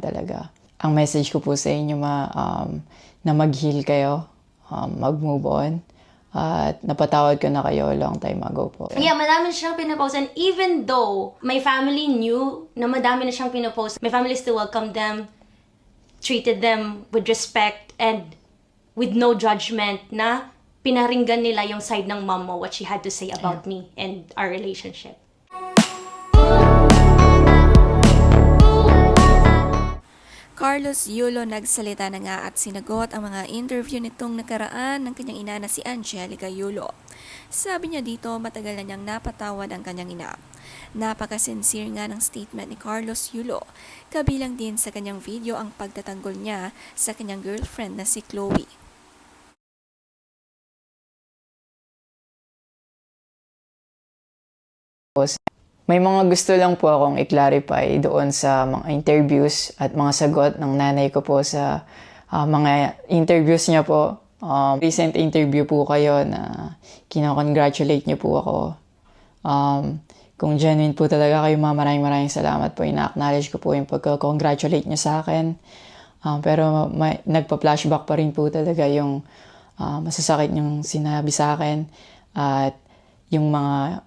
akin talaga. Ang message ko po sa inyo ma, um, na mag-heal kayo, um, mag-move on, at napatawad ko na kayo long time ago po. Yeah, madami na siyang pinopost. And even though my family knew na madami na siyang pinopost, my family still welcomed them, treated them with respect, and with no judgment na pinaringgan nila yung side ng mom mo, what she had to say about me and our relationship. Carlos Yulo nagsalita na nga at sinagot ang mga interview nitong nakaraan ng kanyang ina na si Angelica Yulo. Sabi niya dito matagal na niyang napatawad ang kanyang ina. Napaka-sincere nga ng statement ni Carlos Yulo. Kabilang din sa kanyang video ang pagtatanggol niya sa kanyang girlfriend na si Chloe. May mga gusto lang po akong i-clarify doon sa mga interviews at mga sagot ng nanay ko po sa ah, mga interviews niya po. Um, recent interview po kayo na kinakongratulate niyo po ako. Um, kung genuine po talaga kayo, ma, maraming maraming salamat po. Ina-acknowledge ko po yung pagka-congratulate niyo sa akin. Um, pero may, nagpa-flashback pa rin po talaga yung ah, masasakit yung sinabi sa akin at yung mga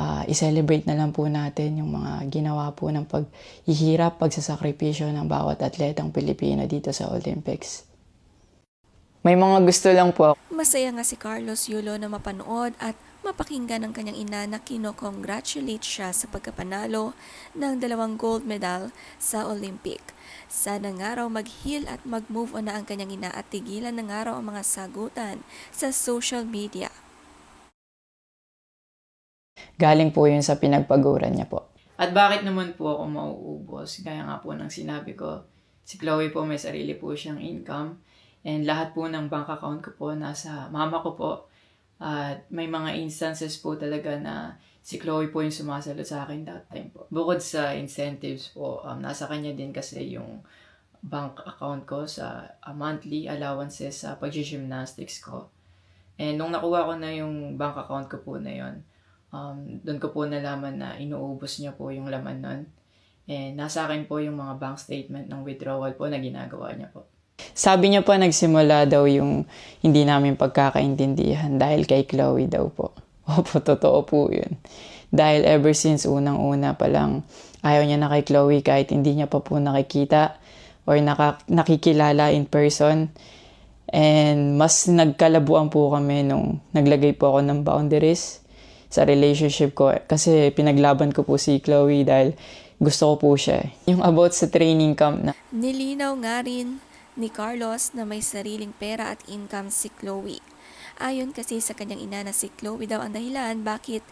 ah, i-celebrate na lang po natin yung mga ginawa po ng paghihirap, pagsasakripisyo ng bawat atletang Pilipino dito sa Olympics. May mga gusto lang po Masaya nga si Carlos Yulo na mapanood at mapakinggan ng kanyang ina na kino-congratulate siya sa pagkapanalo ng dalawang gold medal sa Olympic. Sana nga raw mag-heal at mag-move on na ang kanyang ina at tigilan na nga raw ang mga sagutan sa social media. Galing po yun sa pinagpaguran niya po. At bakit naman po ako mauubos? Gaya nga po ng sinabi ko, si Chloe po may sarili po siyang income and lahat po ng bank account ko po nasa mama ko po. At may mga instances po talaga na si Chloe po yung sumasalot sa akin that time po. Bukod sa incentives po, um, nasa kanya din kasi yung bank account ko sa uh, monthly allowances sa pag-gymnastics ko. And nung nakuha ko na yung bank account ko po na yon, um, doon ko po nalaman na inuubos niya po yung laman nun. And nasa akin po yung mga bank statement ng withdrawal po na ginagawa niya po. Sabi niya po nagsimula daw yung hindi namin pagkakaintindihan dahil kay Chloe daw po. Opo, totoo po yun. Dahil ever since unang-una pa lang, ayaw niya na kay Chloe kahit hindi niya pa po nakikita or naka- nakikilala in person. And mas nagkalabuan po kami nung naglagay po ako ng boundaries sa relationship ko. Kasi pinaglaban ko po si Chloe dahil gusto ko po siya. Yung about sa training camp na Nilinaw nga rin ni Carlos na may sariling pera at income si Chloe. Ayon kasi sa kanyang ina na si Chloe daw ang dahilan bakit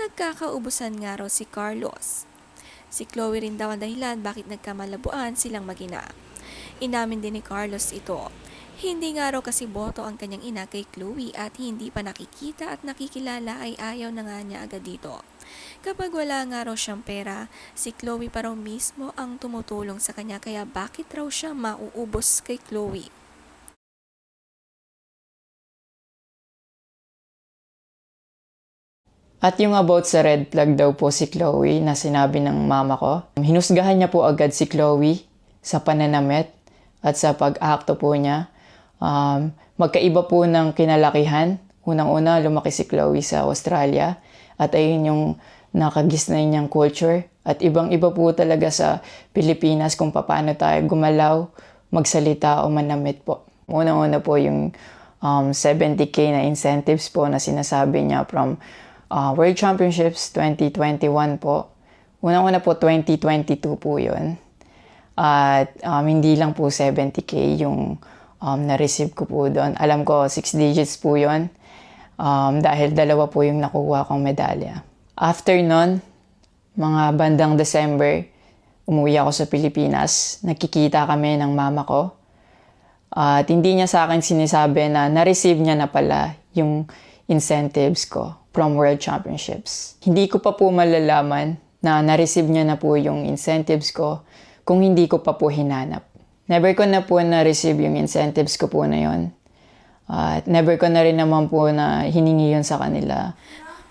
nagkakaubusan nga raw si Carlos. Si Chloe rin daw ang dahilan bakit nagkamalabuan silang magina. Inamin din ni Carlos ito. Hindi nga raw kasi boto ang kanyang ina kay Chloe at hindi pa nakikita at nakikilala ay ayaw na nga niya agad dito. Kapag wala nga raw siyang pera, si Chloe pa raw mismo ang tumutulong sa kanya kaya bakit raw siya mauubos kay Chloe? At yung about sa red flag daw po si Chloe na sinabi ng mama ko, hinusgahan niya po agad si Chloe sa pananamit at sa pag-akto po niya. Um, magkaiba po ng kinalakihan. Unang-una, lumaki si Chloe sa Australia at ayun yung nakagisnay niyang culture. At ibang-iba po talaga sa Pilipinas kung paano tayo gumalaw, magsalita o manamit po. Unang-una po yung um, 70k na incentives po na sinasabi niya from uh, World Championships 2021 po. Unang-una po 2022 po yun. At um, hindi lang po 70k yung um, na-receive ko po doon. Alam ko 6 digits po yun. Um, dahil dalawa po yung nakuha kong medalya. After nun, mga bandang December, umuwi ako sa Pilipinas. Nakikita kami ng mama ko. At hindi niya sa akin sinasabi na na-receive niya na pala yung incentives ko from World Championships. Hindi ko pa po malalaman na na-receive niya na po yung incentives ko kung hindi ko pa po hinanap. Never ko na po na-receive yung incentives ko po na yon. At never ko na rin naman po na hiningi yun sa kanila.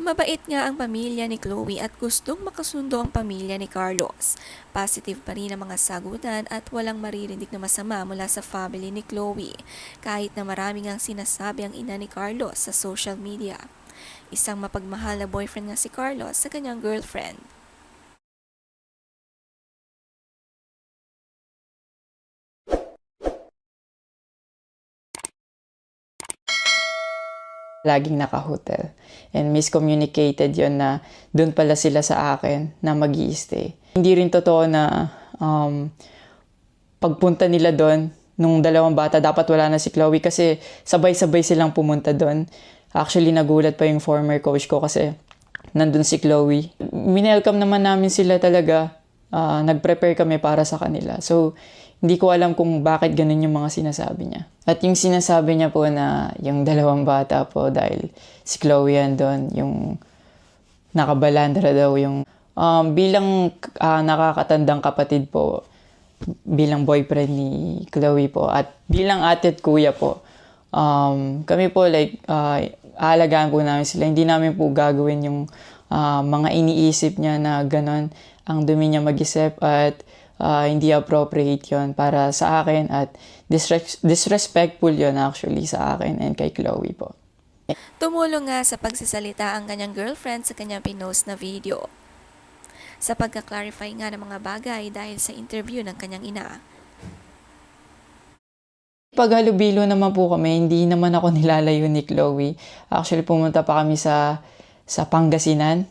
Mabait nga ang pamilya ni Chloe at gustong makasundo ang pamilya ni Carlos. Positive pa rin ang mga sagutan at walang maririnig na masama mula sa family ni Chloe. Kahit na maraming ang sinasabi ang ina ni Carlos sa social media. Isang mapagmahal na boyfriend nga si Carlos sa kanyang girlfriend. Laging naka-hotel. And miscommunicated yon na doon pala sila sa akin na mag stay Hindi rin totoo na um, pagpunta nila doon, nung dalawang bata, dapat wala na si Chloe kasi sabay-sabay silang pumunta doon. Actually, nagulat pa yung former coach ko kasi nandun si Chloe. Minelcome naman namin sila talaga. Ah, nag-prepare kami para sa kanila. So, hindi ko alam kung bakit ganun yung mga sinasabi niya. At yung sinasabi niya po na yung dalawang bata po dahil si Chloe yan doon, yung nakabalandra daw yung um, bilang ah, nakakatandang kapatid po, bilang boyfriend ni Chloe po at bilang ate at kuya po, um, kami po like uh, aalagaan po namin sila. Hindi namin po gagawin yung ah, mga iniisip niya na ganon ang dumi niya mag-isip at ah, hindi appropriate yon para sa akin at disres- disrespectful yon actually sa akin and kay Chloe po. Tumulong nga sa pagsasalita ang kanyang girlfriend sa kanyang pinost na video. Sa pagka-clarify nga ng mga bagay dahil sa interview ng kanyang ina. Pag halubilo naman po kami, hindi naman ako nilalayo ni Chloe. Actually, pumunta pa kami sa sa Pangasinan.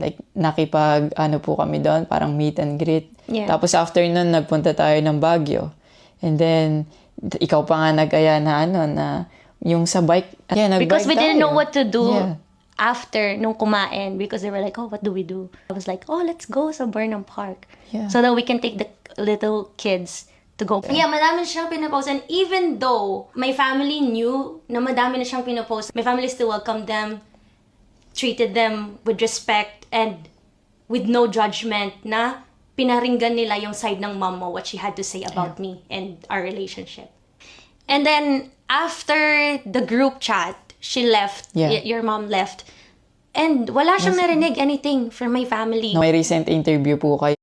Like, nakipag, ano po kami doon, parang meet and greet. Yeah. Tapos after nun, nagpunta tayo ng Baguio. And then, ikaw pa nga nag-aya na ano, na yung sa bike. Yeah, nag-bike Because we didn't tayo. know what to do Yeah. after nung kumain because they were like, oh, what do we do? I was like, oh, let's go sa Burnham Park. Yeah. So that we can take the little kids to go. Yeah, madami siyang pinapost. And even though my family knew na madami na siyang pinapost, my family still welcomed them, treated them with respect and with no judgment na pinaringgan nila yung side ng mom mo, what she had to say about me and our relationship. And then after the group chat, she left. Yeah. Your mom left. And wala siyang narinig anything from my family. May recent interview po kay